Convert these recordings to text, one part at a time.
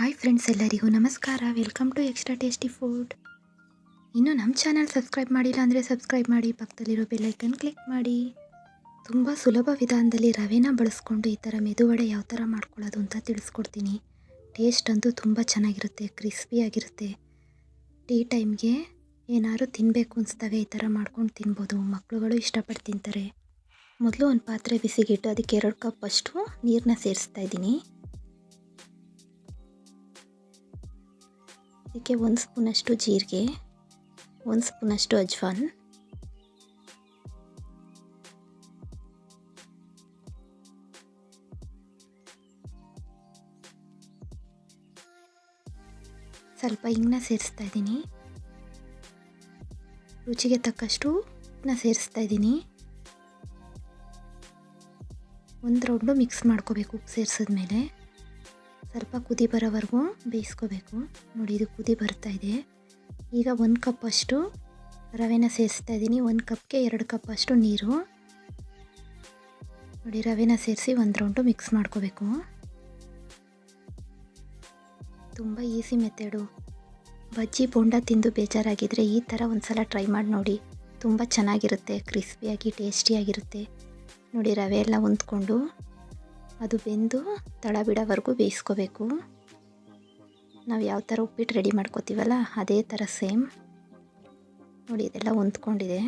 Hi friends ಎಲ್ಲರಿಗೂ ನಮಸ್ಕಾರ. Welcome to extra tasty food ಇನ್ನೂ ನಮ್ಮ ಚಾನಲ್ ಸಬ್ಸ್ಕ್ರೈಬ್ ಮಾಡಿಲ್ಲ ಅಂದರೆ ಸಬ್ಸ್ಕ್ರೈಬ್ ಮಾಡಿ, ಪಕ್ಕದಲ್ಲಿರೋ ಬೆಲ್ಲೈಕನ್ ಕ್ಲಿಕ್ ಮಾಡಿ. ತುಂಬ ಸುಲಭ ವಿಧಾನದಲ್ಲಿ ರವೆನ ಬಳಸ್ಕೊಂಡು ಈ ಥರ ಮೆದುವಡೆ ಯಾವ ಥರ ಮಾಡ್ಕೊಳ್ಳೋದು ಅಂತ ತಿಳಿಸ್ಕೊಡ್ತೀನಿ. ಟೇಸ್ಟ್ ಅಂತೂ ತುಂಬ ಚೆನ್ನಾಗಿರುತ್ತೆ ಕ್ರಿಸ್ಪಿಯಾಗಿರುತ್ತೆ ಟೀ ಟೈಮ್ಗೆ ಏನಾದ್ರು ತಿನ್ನಬೇಕು ಅನಿಸ್ದಾಗ ಈ ಥರ ಮಾಡ್ಕೊಂಡು ತಿನ್ಬೋದು. ಮಕ್ಕಳುಗಳು ಇಷ್ಟಪಟ್ಟು ತಿಂತಾರೆ. ಮೊದಲು ಒಂದು ಪಾತ್ರೆ ಬಿಸಿಗಿಟ್ಟು, ಅದಕ್ಕೆ ಎರಡು ಕಪ್ ಅಷ್ಟು ನೀರನ್ನ ಸೇರಿಸ್ತಾ ಇದ್ದೀನಿ. ಇದಕ್ಕೆ ಒಂದು ಸ್ಪೂನಷ್ಟು ಜೀರಿಗೆ, ಒಂದು ಸ್ಪೂನಷ್ಟು ಅಜ್ವಾನ್. ಸ್ವಲ್ಪ ಹಿಂಗನ್ನ ಸೇರಿಸ್ತಾ ಇದ್ದೀನಿ. ರುಚಿಗೆ ತಕ್ಕಷ್ಟು ಉಪ್ಪನ್ನ ಸೇರಿಸ್ತಾ ಇದ್ದೀನಿ. ಒಂದು ರೌಂಡು ಮಿಕ್ಸ್ ಮಾಡ್ಕೋಬೇಕು ಉಪ್ಪು ಸೇರಿಸಿದ್ಮೇಲೆ. ಸ್ವಲ್ಪ ಕುದಿ ಬರೋವರೆಗೂ ಬೇಯಿಸ್ಕೋಬೇಕು. ನೋಡಿ, ಇದು ಕುದಿ ಬರ್ತಾ ಇದೆ. ಈಗ ಒಂದು ಕಪ್ ಅಷ್ಟು ರವೆನ ಸೇರಿಸ್ತಾ ಇದ್ದೀನಿ ಒಂದು ಕಪ್ಗೆ ಎರಡು ಕಪ್ ಅಷ್ಟು ನೀರು. ನೋಡಿ, ರವೆನ ಸೇರಿಸಿ ಒಂದು ರೌಂಡು ಮಿಕ್ಸ್ ಮಾಡ್ಕೋಬೇಕು. ತುಂಬ ಈಸಿ ಮೆಥಡು ಬಜ್ಜಿ ಬೋಂಡ ತಿಂದು ಬೇಜಾರಾಗಿದ್ದರೆ ಈ ಥರ ಒಂದು ಸಲ ಟ್ರೈ ಮಾಡಿ ನೋಡಿ. ತುಂಬ ಚೆನ್ನಾಗಿರುತ್ತೆ. ಕ್ರಿಸ್ಪಿಯಾಗಿ ಟೇಸ್ಟಿಯಾಗಿರುತ್ತೆ ನೋಡಿ, ರವೆ ಎಲ್ಲ ಹೊಂದ್ಕೊಂಡು ಅದು ಬೆಂದು ತಳ ಬಿಡೋವರೆಗೂ ಬೇಯಿಸ್ಕೋಬೇಕು. ನಾವು ಯಾವ ಥರ ಉಪ್ಪಿಟ್ಟು ರೆಡಿ ಮಾಡ್ಕೋತೀವಲ್ಲ, ಅದೇ ಥರ ಸೇಮ್ ನೋಡಿ, ಇದೆಲ್ಲ ಹೊಂದ್ಕೊಂಡಿದೆ.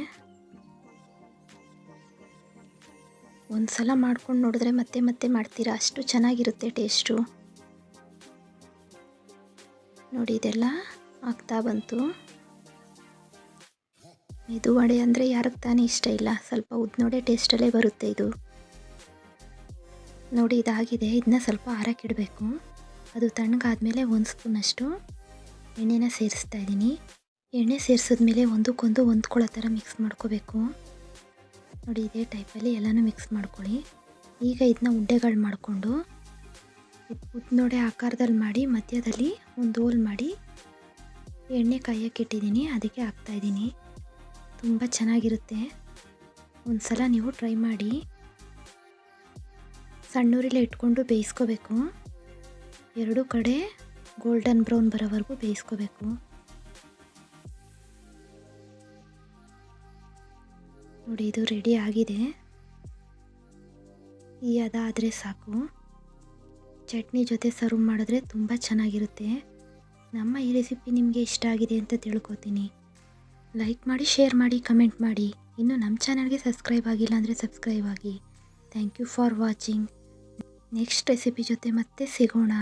ಒಂದು ಸಲ ಮಾಡ್ಕೊಂಡು ನೋಡಿದ್ರೆ ಮತ್ತೆ ಮತ್ತೆ ಮಾಡ್ತೀರಾ? ಅಷ್ಟು ಚೆನ್ನಾಗಿರುತ್ತೆ ಟೇಸ್ಟು. ನೋಡಿ, ಇದೆಲ್ಲ ಆಗ್ತಾ ಬಂತು. ಇದು ವಡೆ ಅಂದರೆ ಯಾರಿಗೆ ತಾನೇ ಇಷ್ಟ ಇಲ್ಲ. ಸ್ವಲ್ಪ ಉದ್ನೋಡೆ ಟೇಸ್ಟಲ್ಲೇ ಬರುತ್ತೆ ಇದು. ನೋಡಿ ಇದಾಗಿದೆ. ಇದನ್ನ ಸ್ವಲ್ಪ ಆರಕ್ಕಿಡಬೇಕು ಅದು ತಣ್ಣಗಾದಮೇಲೆ ಒಂದು ಸ್ಪೂನಷ್ಟು ಎಣ್ಣೆನ ಸೇರಿಸ್ತಾ ಇದ್ದೀನಿ. ಎಣ್ಣೆ ಸೇರಿಸಿದ್ಮೇಲೆ ಒಂದಕ್ಕೊಂದು ಹೊಂದ್ಕೊಳ್ಳೋ ಥರ ಮಿಕ್ಸ್ ಮಾಡ್ಕೋಬೇಕು. ನೋಡಿ, ಇದೇ ಟೈಪಲ್ಲಿ ಎಲ್ಲನೂ ಮಿಕ್ಸ್ ಮಾಡ್ಕೊಳ್ಳಿ. ಈಗ ಇದನ್ನ ಉಂಡೆಗಳು ಮಾಡಿಕೊಂಡು ಉದ್ನೋಡೆ ಆಕಾರದಲ್ಲಿ ಮಾಡಿ, ಮಧ್ಯದಲ್ಲಿ ಒಂದು ಹೋಲ್ ಮಾಡಿ ಎಣ್ಣೆ ಕಾಯಕ್ಕಿಟ್ಟಿದ್ದೀನಿ ಅದಕ್ಕೆ ಹಾಕ್ತಾಯಿದ್ದೀನಿ ತುಂಬ ಚೆನ್ನಾಗಿರುತ್ತೆ. ಒಂದು ಸಲ ನೀವು ಟ್ರೈ ಮಾಡಿ. ಸಣ್ಣೂರಿಲೆ ಇಟ್ಕೊಂಡು ಬೇಯಿಸ್ಕೋಬೇಕು. ಎರಡೂ ಕಡೆ ಗೋಲ್ಡನ್ ಬ್ರೌನ್ ಬರೋವರೆಗೂ ಬೇಯಿಸ್ಕೋಬೇಕು. ನೋಡಿ, ಇದು ರೆಡಿ ಆಗಿದೆ. ಈ ಅದಾದರೆ ಸಾಕು. ಚಟ್ನಿ ಜೊತೆ ಸರ್ವ್ ಮಾಡಿದ್ರೆ ತುಂಬ ಚೆನ್ನಾಗಿರುತ್ತೆ. ನಮ್ಮ ಈ ರೆಸಿಪಿ ನಿಮಗೆ ಇಷ್ಟ ಆಗಿದೆ ಅಂತ ತಿಳ್ಕೊತೀನಿ. ಲೈಕ್ ಮಾಡಿ ಶೇರ್ ಮಾಡಿ ಕಮೆಂಟ್ ಮಾಡಿ. ಇನ್ನು ನಮ್ಮ ಚಾನಲ್ಗೆ ಸಬ್ಸ್ಕ್ರೈಬ್ ಆಗಿಲ್ಲ ಅಂದರೆ ಸಬ್ಸ್ಕ್ರೈಬ್ ಆಗಿ. Thank you for watching next recipe ಜೊತೆ ಮತ್ತೆ ಸಿಗೋಣ.